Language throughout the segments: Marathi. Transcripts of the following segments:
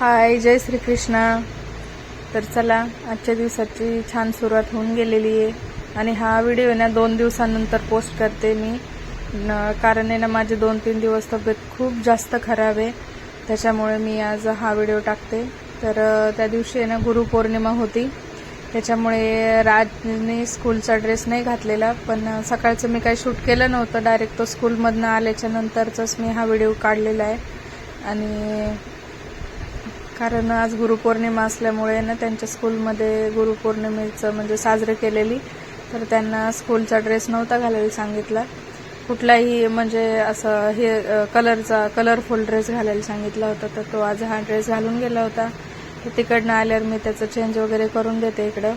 हाय जय श्री कृष्णा तर चला आजच्या दिवसाची छान सुरुवात होऊन गेलेली आहे. आणि हा व्हिडिओ ना दोन दिवसानंतर पोस्ट करते मी. कारण आहे ना माझे दोन तीन दिवस तब्येत खूप जास्त खराब आहे. त्याच्यामुळे मी आज हा व्हिडिओ टाकते. तर त्या दिवशी आहे ना गुरुपौर्णिमा होती. त्याच्यामुळे राजने स्कूलचा ड्रेस नाही घातलेला. पण सकाळचं मी काही शूट केलं नव्हतं. डायरेक्ट तो स्कूलमधनं आल्याच्या नंतरचाच मी हा व्हिडिओ काढलेला आहे. आणि कारण आज गुरुपौर्णिमा असल्यामुळे ना त्यांच्या स्कूलमध्ये गुरुपौर्णिमेचं म्हणजे साजरे केलेली. तर त्यांना स्कूलचा ड्रेस नव्हता घालायला सांगितला. कुठलाही म्हणजे असं हे कलरचा कलरफुल ड्रेस घालायला सांगितला होता. तर तो आज हा ड्रेस घालून गेला होता. तर तिकडनं आल्यावर मी त्याचं चेंज वगैरे करून देते इकडं.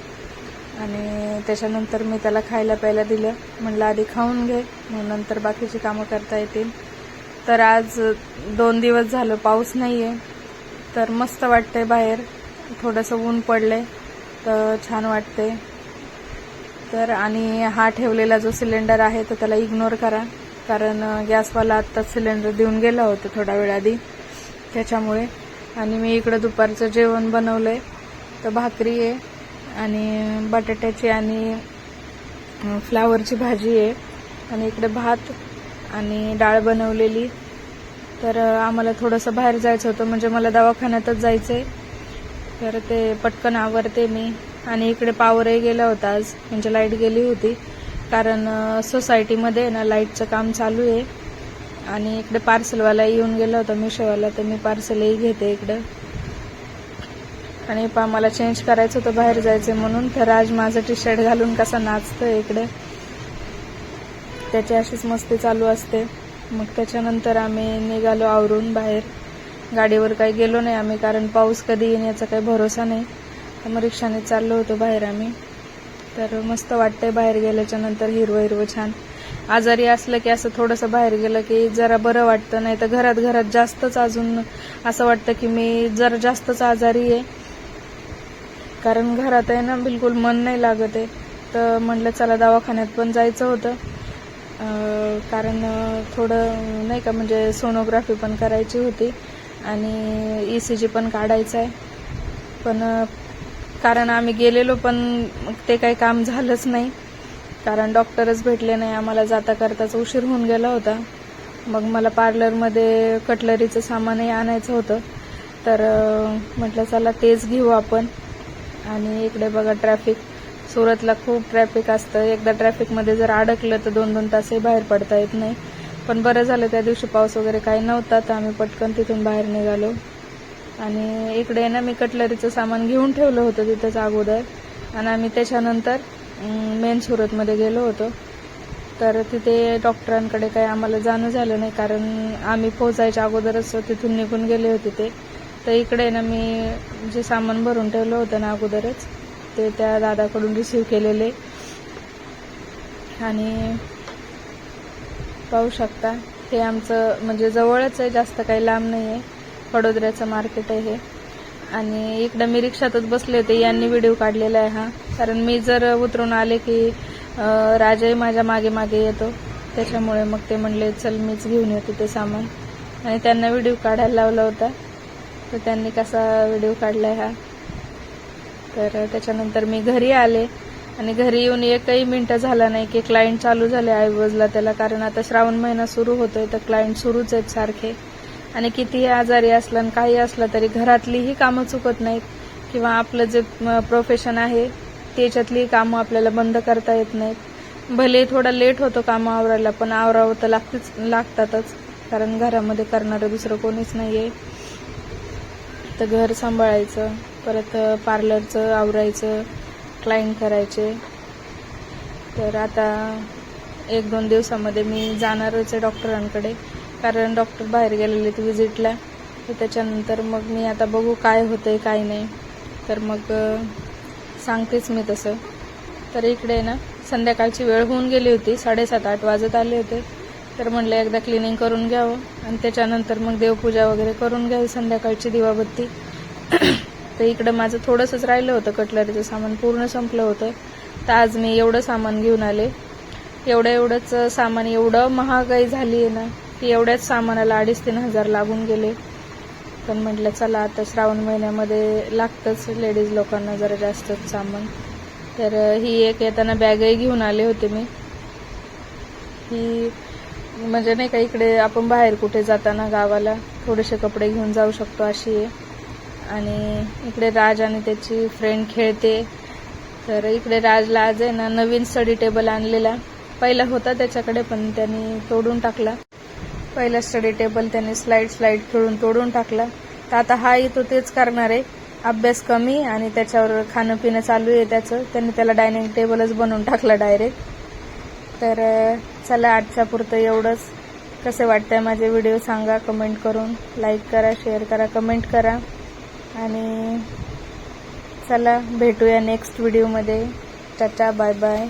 आणि त्याच्यानंतर मी त्याला खायला प्यायला दिलं. म्हणलं आधी खाऊन घे मग नंतर बाकीची कामं करता येतील. तर आज दोन दिवस झालं पाऊस नाही आहे तर मस्त वाटते बाहेर. थोडंसं ऊन पडलंय तर छान वाटते तर आणि हा ठेवलेला जो सिलेंडर आहे तर त्याला इग्नोर करा. कारण गॅसवाला आत्ताच सिलेंडर देऊन गेला होता थोडा वेळ आधी. त्याच्यामुळे. आणि मी इकडं दुपारचं जेवण बनवलंय. तर भाकरी आहे आणि बटाट्याची आणि फ्लावरची भाजी आहे. आणि इकडे भात आणि डाळ बनवलेली. तर आम्हाला थोडंसं बाहेर जायचं होतं. म्हणजे मला दवाखान्यातच जायचं आहे तर ते पटकन आवरते मी. आणि इकडे पावरही गेला होता आज. म्हणजे लाइट गेली होती. कारण सोसायटीमध्ये ना लाईटचं काम चालू आहे. आणि इकडे पार्सलवाला येऊन गेला होता मिशोवाला. तर मी पार्सलही घेते इकडं. आणि पा मला चेंज करायचं होतं बाहेर जायचं म्हणून. तर आज माझं टी शर्ट घालून कसा नाचतं इकडे. त्याची अशीच मस्ती चालू असते. मग त्याच्यानंतर आम्ही निघालो आवरून बाहेर. गाडीवर काही गेलो नाही आम्ही कारण पाऊस कधी येईल याचा काही भरोसा नाही. तर मग रिक्षाने चाललो होतो बाहेर आम्ही. तर मस्त वाटतंय बाहेर गेल्याच्यानंतर हिरवं हिरवं छान. आजारी असलं की असं थोडंसं बाहेर गेलं की जरा बरं वाटतं नाही तर घरात घरात जास्तच अजून असं वाटतं की मी जरा जास्तच आजारी आहे कारण घरात आहे ना बिलकुल मन नाही लागत आहे. तर म्हटलं चला दवाखान्यात पण जायचं होतं. कारण थोडं नाही का म्हणजे सोनोग्राफी पण करायची होती आणि ई सी जी पण काढायचं आहे पण कारण आम्ही गेलेलो पण ते काही काम झालंच नाही. कारण डॉक्टरच भेटले नाही. आम्हाला जाता करताच उशीर होऊन गेला होता. मग मला पार्लरमध्ये कटलरीचं सामानही आणायचं होतं. तर म्हटलं चला तेच घेऊ आपण. आणि इकडे बघा ट्रॅफिक सुरतला खूप ट्रॅफिक असतं. एकदा ट्रॅफिकमध्ये जर अडकलं तर दोन दोन तासही बाहेर पडता येत नाही. पण बरं झालं त्या दिवशी पाऊस वगैरे काही नव्हता तर आम्ही पटकन तिथून बाहेर निघालो. आणि इकडे ना मी कटलरीचं सामान घेऊन ठेवलं होतं तिथंच अगोदर. आणि आम्ही त्याच्यानंतर मेन सुरतमध्ये गेलो होतो. तर तिथे डॉक्टरांकडे काही आम्हाला जाणं झालं नाही कारण आम्ही पोहोचायच्या अगोदरच तिथून निघून गेले होते ते. तर इकडे ना मी जे सामान भरून ठेवलं होतं ना अगोदरच ते त्या दादाकडून रिसीव केलेले. आणि पाहू शकता हे आमचं म्हणजे जवळच आहे जास्त काही लांब नाही आहे वडोदऱ्याचं मार्केट आहे हे. आणि इकडं मी रिक्षातच बसले होते यांनी व्हिडिओ काढलेला आहे हा. कारण मी जर उतरून आले की राजाही माझ्या मागे मागे येतो. त्याच्यामुळे मग ते म्हणले चल मीच घेऊन येतो ते सामान. आणि त्यांना व्हिडिओ काढायला लावला होता. तर त्यांनी कसा व्हिडिओ काढलाय हा? तर त्याच्यानंतर मी घरी आले आणि घरी येऊन एकही मिनटं झाला नाही की क्लायंट चालू झाले आयवजला त्याला कारण आता श्रावण महिना सुरू होतोय तर क्लायंट सुरूच आहेत सारखे. आणि कितीही आजारी असलं आणि काही असलं तरी घरातलीही कामं चुकत नाहीत किंवा आपलं जे प्रोफेशन आहे त्याच्यातली कामं आपल्याला बंद करता येत नाहीत. भले थोडा लेट होतो कामं आवरायला पण आवरावं तर लागतीच लागतातच. कारण घरामध्ये करणारं दुसरं कोणीच नाही आहे तर घर सांभाळायचं. परत पार्लरचं आवरायचं क्लाइंट करायचे. तर आता एक दोन दिवसामध्ये मी जाणारच आहे डॉक्टरांकडे कारण डॉक्टर बाहेर गेलेले आहेत विजिटला तर त्याच्यानंतर मग मी आता बघू काय होतं आहे काय नाही. तर मग सांगतेच मी तसं. तर इकडे ना संध्याकाळची वेळ होऊन गेली होती. साडेसात आठ वाजत आले होते. तर म्हणलं एकदा क्लिनिंग करून घ्यावं. आणि त्याच्यानंतर मग देवपूजा वगैरे करून घ्यावी संध्याकाळची दिवाबत्ती. तर इकडं माझं थोडंसंच राहिलं होतं कटलरीचं सामान पूर्ण संपलं होतं. तर आज मी एवढं सामान घेऊन आले. एवढं एवढंच सामान एवढं महागाई झाली आहे ना की एवढ्याच सामानाला अडीच तीन हजार लागून गेले. पण म्हटलं चला आता श्रावण महिन्यामध्ये लागतंच लेडीज लोकांना जरा जास्तच सामान. तर ही एक येताना बॅगही घेऊन आले होते मी. ही म्हणजे नाही का इकडे आपण बाहेर कुठे जाताना गावाला थोडेसे कपडे घेऊन जाऊ शकतो अशी आहे. आणि इकडे राज आणि त्याची फ्रेंड खेळते. तर इकडे राजला आज आहे ना नवीन स्टडी टेबल आणलेला. पहिला होता त्याच्याकडे पण त्यांनी तोडून टाकला. पहिला स्टडी टेबल त्याने स्लाईड स्लाईड खेळून तोडून टाकला. तर आता हा तो तेच करणार आहे. अभ्यास कमी आणि त्याच्यावर खाणं पिणं चालू आहे त्याचं. त्यांनी त्याला डायनिंग टेबलच बनवून टाकला डायरेक्ट तर चला आजच्या पुरतं एवढंच. कसे वाटतंय माझे व्हिडिओ सांगा कमेंट करून. लाईक करा शेअर करा कमेंट करा. आणि चला भेटूया नेक्स्ट व्हिडिओमध्ये टाटा बाय बाय